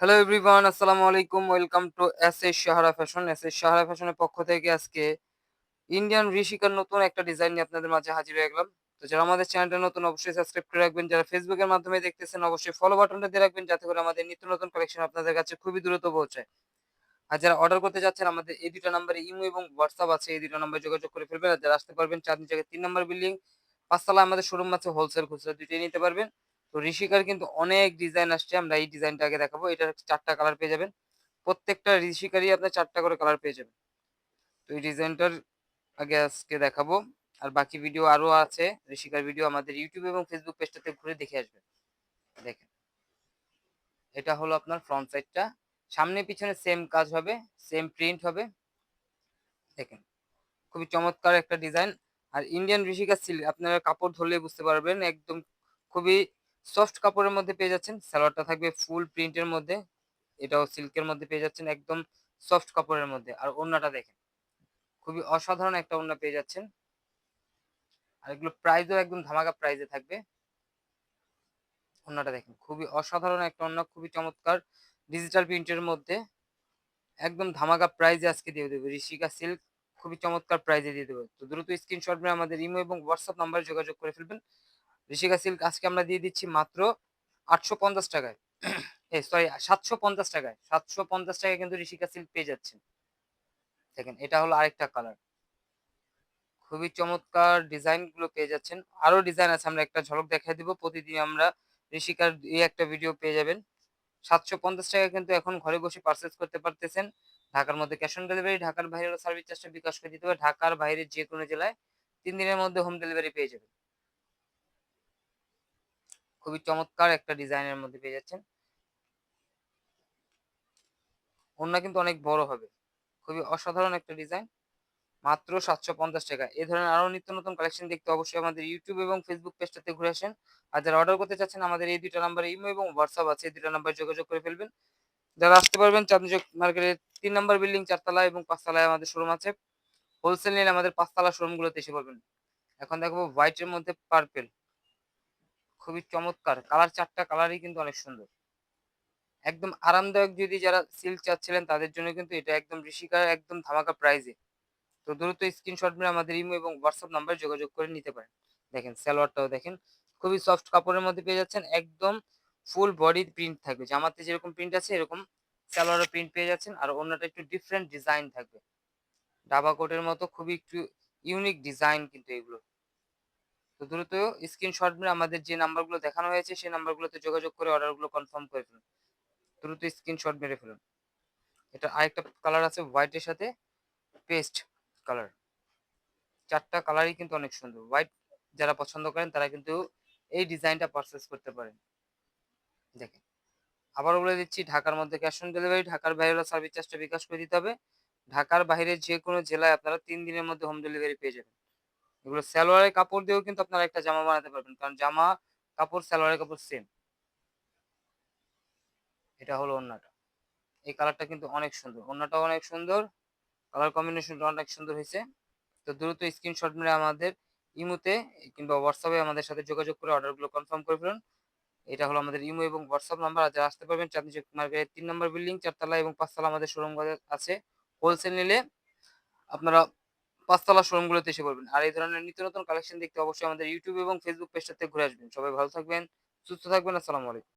Hello everyone আসসালামু আলাইকুম welcome to S S Sahara fashion S S Sahara ফ্যাশনের পক্ষ থেকে আজকে ইন্ডিয়ান ঋষিকার নতুন একটা ডিজাইন নিয়ে আপনাদের মাঝে হাজির হয়ে গেলাম। তো যারা আমাদের চ্যানেলটা নতুন, অবশ্যই সাবস্ক্রাইব করে রাখবেন। যারা ফেসবুকের মাধ্যমে দেখতেছেন, অবশ্যই ফলো বাটনটা দিয়ে রাখবেন, যাতে করে আমাদের নিত্য নতুন কালেকশন আপনাদের কাছে খুবই দ্রুত পৌঁছায়। আর যারা অর্ডার করতে যাচ্ছেন, আমাদের এই দুটো নাম্বারে ইমো এবং হোয়াটসঅ্যাপ আছে। এই দুটো নাম্বারে যোগাযোগ করে ফেলবেন। আর যারা আসতে পারবেন, চাঁদনি জায়গায় তিন নম্বর বিল্ডিং পাঁচতলা আমাদের শোরুম আছে হোলসেল খুচরা, দুইটাই নিতে পারবেন। তো ঋষিকার কিন্তু অনেক ডিজাইন আসছে, আমরা এই ডিজাইনটা আগে দেখাবো। এটা চারটা কালার পেয়ে যাবেন। প্রত্যেকটা ঋষিকারই আপনার চারটা করে কালার পেয়ে যাবেন। তো এই ডিজাইনটার আগে আজকে দেখাবো। আর বাকি ভিডিও আরও আছে। ঋষিকার ভিডিও আমাদের ইউটিউব এবং ফেসবুক পেজটাতে ঘুরে দেখে আসবেন। দেখেন। এটা হলো আপনার ফ্রন্ট সাইডটা সামনে পিছনে সেম কাজ হবে সেম প্রিন্ট হবে। দেখেন। খুবই চমৎকার একটা ডিজাইন আর ইন্ডিয়ান ঋষিকা সিল্ক আপনারা কাপড় ধরলে বুঝতে পারবেন, একদম খুবই সফট কাপড়ের মধ্যে পেয়ে যাচ্ছেন। সালোয়ারটা থাকবে ফুল প্রিন্টের মধ্যে। এটাও সিল্কের মধ্যে পেয়ে যাচ্ছেন একদম সফট কাপড়ের মধ্যে। আর ওড়নাটা দেখেন, খুবই অসাধারণ একটা ওড়না পেয়ে যাচ্ছেন। আর এগুলো প্রাইসও একদম ধামাকা প্রাইজে থাকবে। ওড়নাটা দেখেন, খুবই অসাধারণ একটা ওড়না, খুবই চমৎকার ডিজিটাল প্রিন্টের মধ্যে। একদম ধামাকা প্রাইজে আজকে দিয়ে দেবে। ঋষিকা সিল্ক খুবই চমৎকার প্রাইজে দিয়ে দেবে। তো দ্রুত স্ক্রিনশট নিয়ে আমাদের ইমো এবং হোয়াটসঅ্যাপ নাম্বারে যোগাযোগ করে ফেলবেন। ঋষিকা সিল্ক আজকে আমরা দিয়ে দিচ্ছি মাত্র আটশো পঞ্চাশ টাকায়। এ সরি সাতশো পঞ্চাশ টাকায়। সাতশো পঞ্চাশ টাকায় কিন্তু ঋষিকা সিল্ক পেয়ে যাচ্ছেন। দেখেন, এটা হলো আরেকটা কালার খুবই চমৎকার ডিজাইনগুলো পেয়ে যাচ্ছেন। আরও ডিজাইন আছে, আমরা একটা ঝলক দেখাই দিব। প্রতিদিন আমরা ঋষিকার এই একটা ভিডিও পেয়ে যাবেন। সাতশো পঞ্চাশ টাকা কিন্তু এখন ঘরে বসে পারচেস করতে পারতেছেন। ঢাকার মধ্যে ক্যাশ অন ডেলিভারি ঢাকার বাইরে সার্ভিস চার্জটা বিকাশ করে দিতে হবে। ঢাকার বাইরে যে কোনো জেলায় তিন দিনের মধ্যে হোম ডেলিভারি পেয়ে যাবেন। খুবই চমৎকার একটা ডিজাইনের মধ্যে পেয়ে যাচ্ছেন। ওড়না কিন্তু অনেক বড় হবে। খুবই অসাধারণ একটা ডিজাইন। মাত্র সাতশো পঞ্চাশ টাকা। এ ধরনের আরও নিত্য নতুন কালেকশন দেখতে অবশ্যই আমাদের ইউটিউব এবং ফেসবুক পেজটাতে ঘুরে আসেন। আর যারা অর্ডার করতে চাচ্ছেন, আমাদের এই দুইটা নাম্বারে ইমো এবং হোয়াটসঅ্যাপ আছে। এই দুইটা নাম্বার যোগাযোগ করে ফেলবেন। যারা আসতে পারবেন, চাঁদনি মার্কেটের তিন নম্বর বিল্ডিং চারতলা এবং পাঁচতলায় আমাদের শোরুম আছে। হোলসেল নিলে আমাদের পাঁচতলা শোরুমগুলোতে এসে পড়বেন। এখন দেখব হোয়াইটের মধ্যে পার্পেল খুবই চমৎকার। কালার চারটা কালারই কিন্তু অনেক সুন্দর। একদম আরামদায়ক যদি যারা সিল্ক চাচ্ছিলেন, তাদের জন্য কিন্তু এটা একদম ঋষিকার একদম ধামাকা প্রাইজে তো দ্রুত স্ক্রিনশট মেরে আমাদের ইমো এবং হোয়াটসঅ্যাপ নাম্বার যোগাযোগ করে নিতে পারেন। দেখেন, সালোয়ারটাও দেখেন, খুবই সফট কাপড়ের মধ্যে পেয়ে যাচ্ছেন, একদম ফুল বডি প্রিন্ট থাকবে। জামাতে যেরকম প্রিন্ট আছে, এরকম সালোয়ারের প্রিন্ট পেয়ে যাচ্ছেন, আর অন্যটা একটু ডিফারেন্ট ডিজাইন থাকবে। ডাবা কোটের মতো খুবই একটু ইউনিক ডিজাইন কিন্তু এগুলো। তো দ্রুত স্ক্রিনশট মেরে আমাদের যে নাম্বারগুলো দেখানো হয়েছে, সেই নাম্বারগুলোতে যোগাযোগ করে অর্ডারগুলো কনফার্ম করে ফেলুন। দ্রুত স্ক্রিনশট মেরে ফেলুন। এটা আরেকটা কালার আছে হোয়াইটের সাথে পেস্ট কালার চারটা কালারই কিন্তু অনেক সুন্দর। হোয়াইট যারা পছন্দ করেন, তারা কিন্তু এই ডিজাইনটা পারচেস করতে পারেন। দেখেন, আবারও বলে দিচ্ছি, ঢাকার মধ্যে ক্যাশ অন ডেলিভারি ঢাকার বাইরে সার্ভিস চার্জটা বিকাশ করে দিতে হবে। ঢাকার বাইরে যে কোনো জেলায় আপনারা তিন দিনের মধ্যে হোম ডেলিভারি পেয়ে যাবেন। এগুলো সালোয়ারের কাপড় দিয়েও কিন্তু আপনারা একটা জামা বানাতে পারবেন, কারণ জামা, কাপড়, সালোয়ারের কাপড় সেম এটা হলো ওন্নাটা। এই কালারটা কিন্তু অনেক সুন্দর। ওন্নাটাও অনেক সুন্দর। কালার কম্বিনেশনটা অনেক সুন্দর হয়েছে। তো দ্রুত স্ক্রিনশট মেরে আমাদের ইমোতে কিংবা হোয়াটসঅ্যাপে আমাদের সাথে যোগাযোগ করে অর্ডারগুলো কনফার্ম করে ফেলুন। এটা হলো আমাদের ইমো এবং হোয়াটসঅ্যাপ নাম্বার যারা আসতে পারবেন, চাঁদনি চক মার্কেটের তিন নম্বর বিল্ডিং চারতলা এবং পাঁচতলা আমাদের শোরুম আছে। হোলসেল নিলে আপনারা পাঁচতলা শোরুমগুলোতে এসে পড়বেন। আর এই ধরনের নিত্য নতুন কালেকশন দেখতে অবশ্যই আমাদের ইউটিউব এবং ফেসবুক পেজটাতে ঘুরে আসবেন। সবাই ভালো থাকবেন, সুস্থ থাকবেন, আসসালামু আলাইকুম।